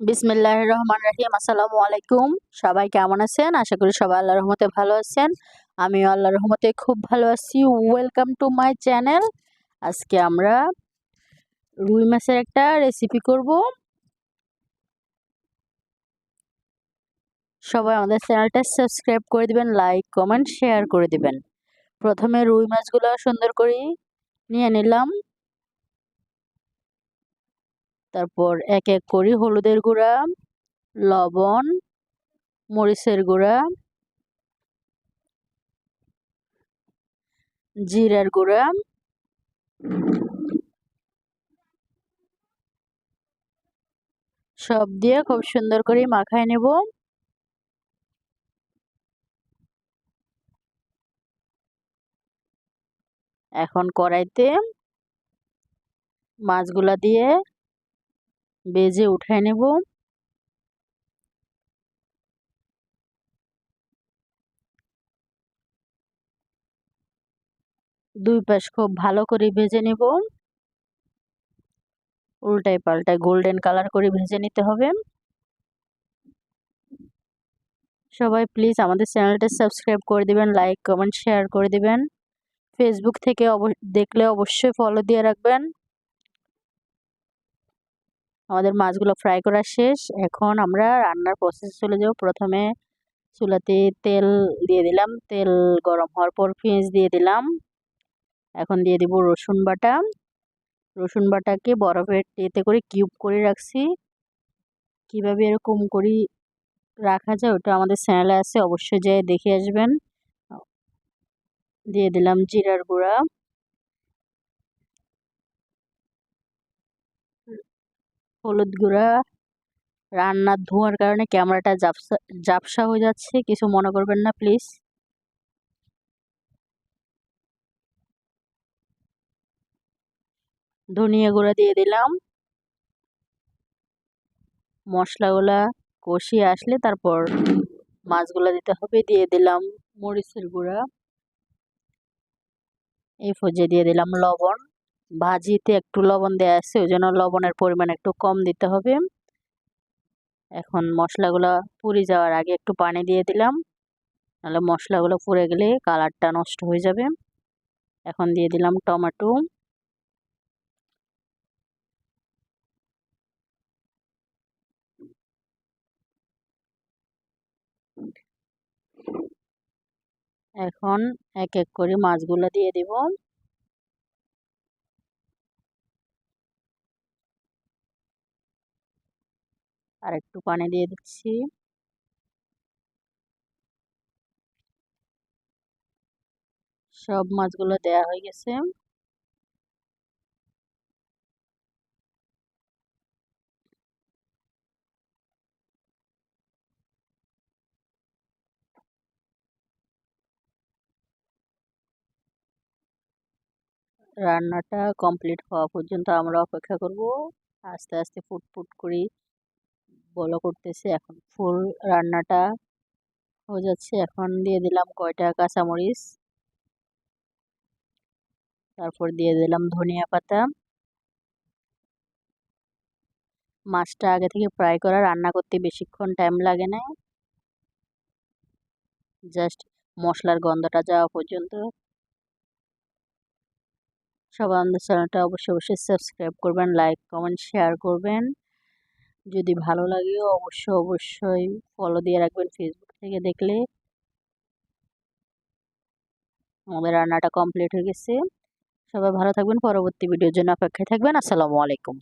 বিসমিল্লাহ রহমান রাহিম আসসালামু আলাইকুম সবাই কেমন আছেন? আশা করি সবাই আল্লাহ রহমতে ভালো আছেন। আমি আল্লাহ রহমতে খুব ভালো আছি। ওয়েলকাম টু মাই চ্যানেল আজকে আমরা রুই মাছের একটা রেসিপি করব। সবাই আমাদের চ্যানেলটা সাবস্ক্রাইব করে দিবেন লাইক কমেন্ট শেয়ার করে দিবেন। প্রথমে রুই মাছগুলো সুন্দর করে নিয়ে নিলাম। তারপর এক এক করি হলুদের গুঁড়া, লবণ, মরিচের গুঁড়া, জিরার গুঁড়া, সব দিয়ে খুব সুন্দর করে মাখায় নেব। এখন কড়াইতে মাছগুলা দিয়ে বেজে উঠায় নেব। দুই পাশ খুব ভালো করে ভেজে নেব। উল্টায় পাল্টায় গোল্ডেন কালার করে ভেজে নিতে হবে। সবাই প্লিজ আমাদের চ্যানেলটা সাবস্ক্রাইব করে দিবেন লাইক কমেন্ট শেয়ার করে দিবেন। ফেসবুক থেকে দেখলে অবশ্যই ফলো দিয়ে রাখবেন। আমাদের মাছগুলো ফ্রাই করা শেষ। এখন আমরা রান্নার প্রসেস চলে যাব। প্রথমে চুলাতে তেল দিয়ে দিলাম। তেল গরম হওয়ার পর পেঁয়াজ দিয়ে দিলাম। এখন দিয়ে দিব রসুন বাটা। রসুন বাটাকে বরফের এতে করে কিউব করে রাখছি। কীভাবে এরকম করি রাখা যায় ওটা আমাদের চ্যানেলে আছে। অবশ্যই যেয়ে দেখে আসবেন। দিয়ে দিলাম জিরার গুঁড়া। হলুদ গুঁড়া রান্নার ধোঁয়ার কারণে ক্যামেরাটা জাপসা জাপসা হয়ে যাচ্ছে। কিছু মনে করবেন না, প্লিজ। ধনিয়া গুঁড়া দিয়ে দিলাম। মশলাগুলা কষিয়ে আসলে তারপর মাছগুলো দিতে হবে। দিয়ে দিলাম মরিচের গুঁড়া। এই ফজে দিয়ে দিলাম লবণ। ভাজিতে একটু লবণ দেওয়া আছে, ওই জন্য লবণের পরিমাণ একটু কম দিতে হবে। এখন মশলাগুলো পুড়ে যাওয়ার আগে একটু পানি দিয়ে দিলাম। নাহলে মশলাগুলো পুড়ে গেলে কালারটা নষ্ট হয়ে যাবে। এখন দিয়ে দিলাম টমেটো। এখন এক এক করে মাছগুলো দিয়ে দিব। আর একটু পানি দিয়ে দিচ্ছি। সব মাছগুলো দেয়া হয়ে গেছে। রান্নাটা কমপ্লিট হওয়া পর্যন্ত আমরা অপেক্ষা করব। আস্তে আস্তে ফুট ফুট করে। বলো করতেছে। এখন ফুল রান্নাটা হয়ে যাচ্ছে। এখন দিয়ে দিলাম কয়টা কাঁচামরিচ। তারপর দিয়ে দিলাম ধনিয়া পাতা। মাছটা আগে থেকে ফ্রাই করা, রান্না করতে বেশিক্ষণ টাইম লাগে না জাস্ট মশলার গন্ধটা যাওয়া পর্যন্ত। সবাই আমাদের চ্যানেলটা অবশ্যই অবশ্যই সাবস্ক্রাইব করবেন লাইক কমেন্ট শেয়ার করবেন। যদি ভালো লাগে অবশ্য অবশ্যই ফলো দিয়ে রাখবেন ফেসবুক থেকে দেখলে। আমাদের রান্নাটা কমপ্লিট হয়ে গেছে। সবাই ভালো থাকবেন। পরবর্তী ভিডিওর জন্য অপেক্ষায় থাকবেন। আসসালামু আলাইকুম।